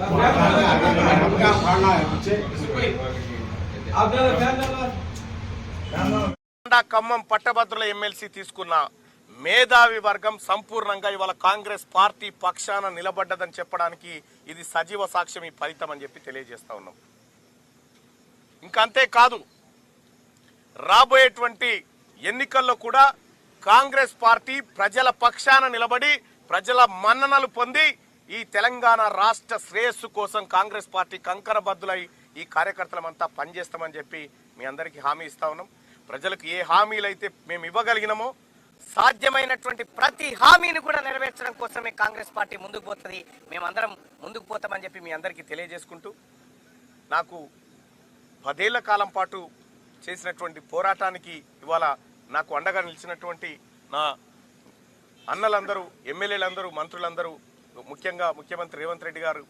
चलो हाथा पकड़ो सब जने पकड़ो हाथ ओ ओ हीरो తాండా ఖమ్మం పట్టభద్రుల ఎమ్మెల్సీ తీసుకున్న మేధావి వర్గం సంపూర్ణంగా ఇవాళ కాంగ్రెస్ పార్టీ పక్షాన నిలబడ్డదని చెప్పడానికి ఇది సజీవ సాక్ష్యం ఈ ఫలితం అని చెప్పి తెలియజేస్తా ఉన్నాం ఇంకా అంతేకాదు రాబోయేటువంటి ఎన్నికల్లో కూడా కాంగ్రెస్ పార్టీ ప్రజల పక్షాన నిలబడి ప్రజల మన్ననలు పొంది ఈ తెలంగాణ రాష్ట్ర శ్రేయస్సు కోసం కాంగ్రెస్ పార్టీ కంకరబద్దులై ఈ కార్యకర్తలమంతా పనిచేస్తామని చెప్పి మీ అందరికీ హామీ ఇస్తా ఉన్నాం. ప్రజలకు ఏ హామీలు అయితే మేము ఇవ్వగలిగినామో సాధ్యమైనటువంటి ప్రతి హామీని కూడా నెరవేర్చడం కోసమే కాంగ్రెస్ పార్టీ ముందుకు పోతుంది. మేమందరం ముందుకు పోతామని చెప్పి మీ అందరికీ తెలియజేసుకుంటూ నాకు పదేళ్ళ కాలం పాటు చేసినటువంటి పోరాటానికి ఇవాళ నాకు అండగా నిలిచినటువంటి నా అన్నలందరూ ఎమ్మెల్యేలందరూ మంత్రులందరూ ముఖ్యంగా ముఖ్యమంత్రి రేవంత్ రెడ్డి గారు